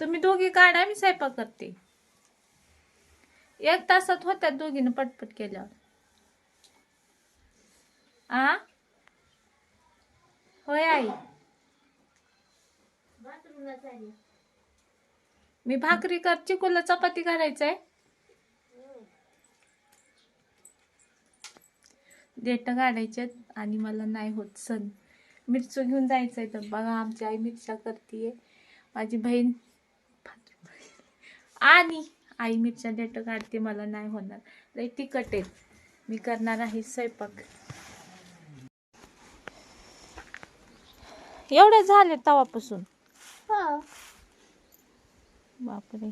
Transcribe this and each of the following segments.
तुम्ही दोघी काढा मी स्वयंपाक करते. एक तासात होत्यात दोघीनं पटपट केल्यावर. आ? होय आई. मी भाकरी कर चिकूला चपाती करायचंय. देठ काढायचे आणि मला नाही होत सण. मिरचू घेऊन जायचंय तर बघा आमची आई मिरच्या करतीये. माझी बहीण आणि आई मिरच्या देठ काढते मला नाही होणार. लई तिखट आहेत मी करणार आहे स्वयंपाक. एवढे झाले तवापासून. बापरे.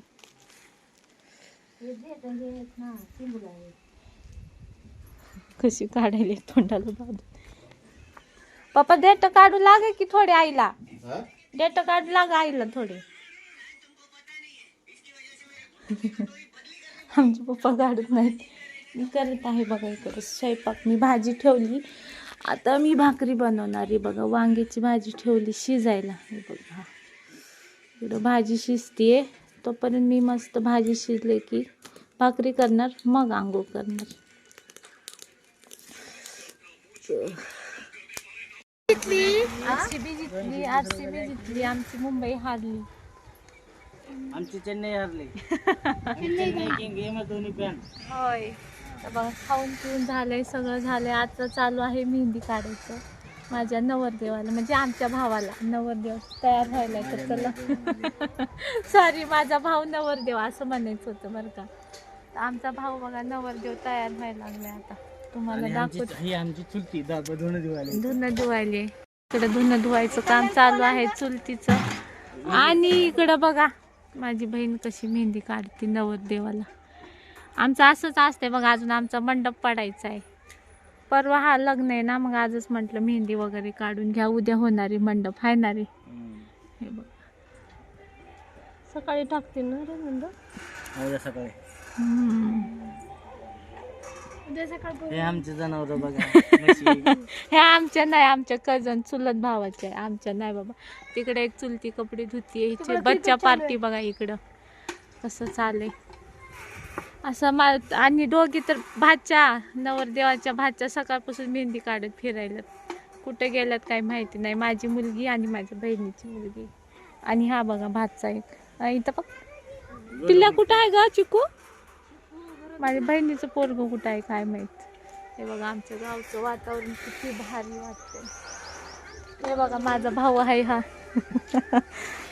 कशी काढायला तोंडाला बांधून. पप्पा देठ काढू लागे की थोडे आईला? देठ काढू लागा आईला थोडे. आमचे पप्पा काढत नाहीत. मी करत आहे बघा इकडे स्वयंपाक. मी भाजी ठेवली. आता मी भाकरी बनवणार आहे बघा. वांग्याची भाजी ठेवली शिजायला. हे बघा. इकडं भाजी शिजतीये. तोपर्यंत मी मस्त भाजी शिजले की भाकरी करणार मग आंघोळ करणार. आरसीबी जितली आरसीबी जितली आमची मुंबई हारली. आमची चेन्नई हरली. होय. तर बघा खाऊन पिऊन झालंय सगळं झालंय. आता चालू आहे मेहंदी काढायचं. माझ्या नवरदेवाला म्हणजे आमच्या भावाला. नवरदेव तयार व्हायला तर चला. सॉरी माझा भाऊ नवरदेव असं म्हणायचं होतं बरं का. तर आमचा भाऊ बघा नवरदेव तयार व्हायला लागलाय आता. तुम्हाला दाखवत. ही आमची चुलती दाबा धुणं दिवाळी धुणं धुवायले इकडं धुणं धुवायचं काम चालू आहे चुलतीचं. आणि इकडं बघा माझी बहीण कशी मेहंदी काढते नवरदेवाला आमचं असंच असतंय बघा अजून आमचा मंडप पडायचा आहे. परवा हा लग्न आहे ना मग आजच म्हटलं मेहंदी वगैरे काढून घ्या उद्या होणारी मंडप आहे ना रे? हे बघ. सकाळी टाकते ना रे मंडप? उद्या सकाळी. हे आमचे जनावर बघा म्हशी. हे आमच्या नाही आमच्या कझन चुलत भावाचे आहे. आमच्या नाही बाबा. तिकडे एक चुलती कपडे धुतीये हिचे बच्चा पार्टी बघा इकडं. कसं चालय असं मा आणि दोघी तर भाच्या नवरदेवाच्या भाच्या सकाळपासून मेहंदी काढत फिरायला कुठे गेल्यात काही माहिती नाही. माझी मुलगी आणि माझ्या बहिणीची मुलगी. आणि हा बघा भातचा एक. अं, इथं बघ. पिल्ल्या कुठं आहे ग चिकू? माझ्या बहिणीचं पोरग कुठं आहे काय माहीत. हे बघा आमच्या गावचं वातावरण किती भारी वाटतंय. हे बघा माझा भाऊ आहे हा.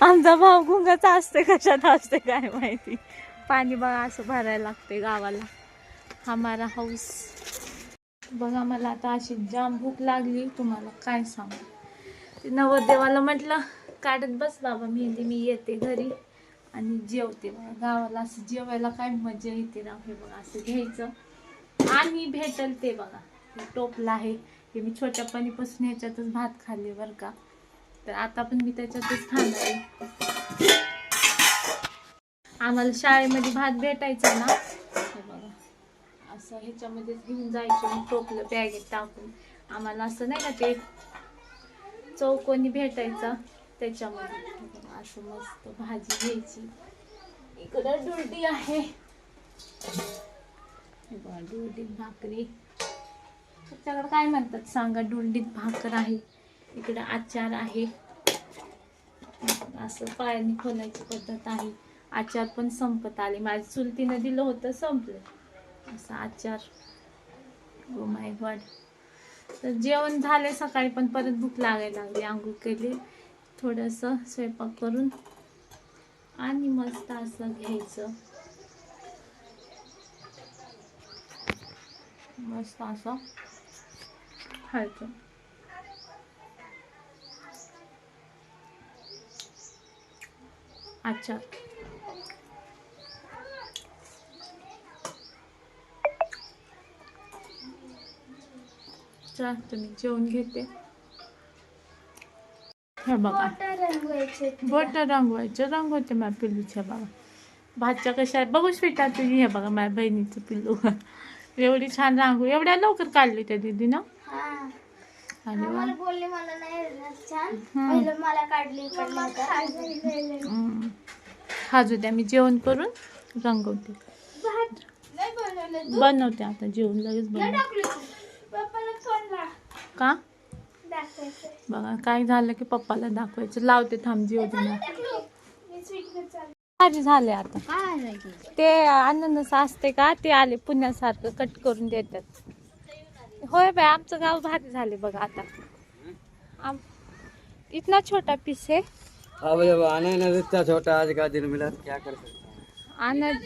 आमचा भाऊ गुंगाचा असते कशात असते काय माहिती. पाणी बघा असं भरायला लागते गावाला. हमारा हाऊस बघा मला आता अशी जाम भूक लागली. तुम्हाला काय सांगू? ते नवरदेवाला म्हटलं काढत बस बाबा मेहंदी मी येते घरी. आणि जेवते बघा. गावाला असं जेवायला काय मजा येते ना हे बघा असं घ्यायचं. आणि भेटल ते बघा. हे आहे. हे मी छोट्यापणीपासून ह्याच्यातच भात खाल्ले बरं का. तर आता पण मी त्याच्यातच खाणार आहे. आम्हाला शाळेमध्ये भात भेटायचा ना. हे बघा. असं ह्याच्यामध्येच घेऊन जायचं मग टोपलं बॅगेत टाकून. आम्हाला असं नाही ना ते चौकोनी भेटायचा त्याच्यामध्ये. असं मस्त भाजी घ्यायची. इकडं डुलटी आहे. हे डुलडीत भाकरी. तुमच्याकडे काय म्हणतात? सांगा डुलडीत भाकर आहे. इकडं आचार आहे. असं पायाने खोलायची पद्धत आहे. आचार पण संपत आले. माझ्या चुलतीनं दिलं होतं संपलं. असं आचार. Go my god. तर जेवण झाले सकाळी पण परत भूक लागायला लागली. आंघोळ केली. थोडंसं स्वयंपाक करून आणि मस्त असं घ्यायचं. मस्त असं खायचं. अच्छा. चला तुम्ही जेवण घेते. हे बघा. बोट रंगवायचं रंगवते माझ्या पिल्लूच्या बघा. भातच्या कशा आहे बघू स्वीटा तुझी हे बघा माझ्या बहिणीचं पिल्लू. एवढी छान रांगो एवढ्या लवकर काढली त्या दिदीनं बोलले मला नाही मला काढली हम्म. खाजू द्या मी जेवण करून रंगवते. बनवते आता जेवण लगेच बनवते. का? बघा काय झालं की पप्पाला दाखवायचं. लावते थांब जेव भाजी झाले आता. ते अननस असते का ते आले पुण्यासारखं कट करून देतात. होय बाय आमचं गाव भारी झाले बघा आता. आम इतना छोटा पीस है अब जब आने न इतना छोटा आज का दिन मिला तो क्या कर सकते आनंद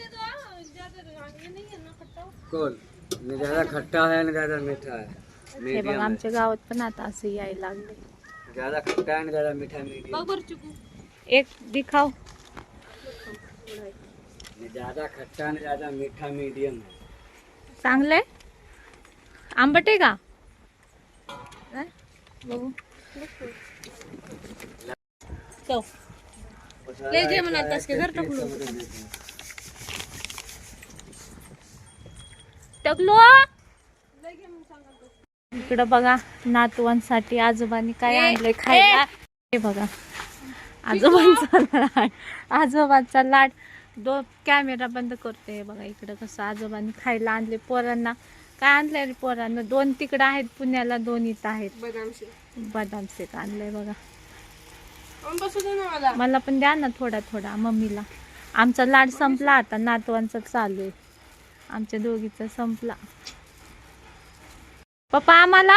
कौन न ज्यादा खट्टा है न ज्यादा मीठा है। हे बघा आमच्या गावात पण आता असं यायला लागले ज्यादा खट्टा न ज्यादा मीठा मीडियम एक दिखाव न ज्यादा खट्टा न ज्यादा मीठा मीडियम चांगलंय? आंबट आहे का? अं? बघू. चव. ले जे म्हणाल तसं घर टाकलो टकलो. इकडं बघा नातवांसाठी आजोबांनी काय आणलंय खायला. हे बघा आजोबांचा लाड आजोबांचा लाड. दो कॅमेरा बंद करते. हे बघा इकडं कसं आजोबांनी खायला आणले पोरांना. काय आणलंय रे पोरांना? दोन तिकडं आहेत पुण्याला दोन इथं आहेत. बदाम शेक. आणलंय बघा. मला. पण द्या ना थोडा थोडा मम्मीला. आमचा लाड संपला आता नातवांचा चालू आहे. आमच्या दोघीचा संपला. पप्पा आम्हाला?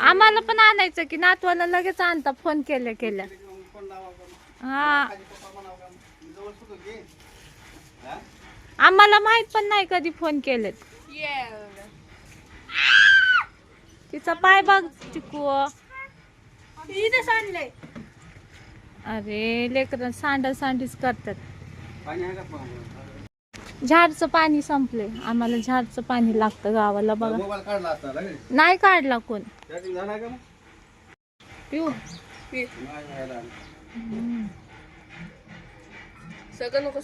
आम्हाला पण आणायचं की नातवाला लगेच आणता फोन केल्या केल्या. हा. आम्हाला माहीत पण नाही कधी फोन केलेत. तिचा पाय बघ चिकू. अरे लेकर सांड सांडीच करतात? झाडचं पाणी संपले. आम्हाला झाडचं पाणी लागतं गावाला बघा. मोबाईल काढला असता लगेच. नाही काढला कोण? पिऊ. नाही झाला. सगळं नको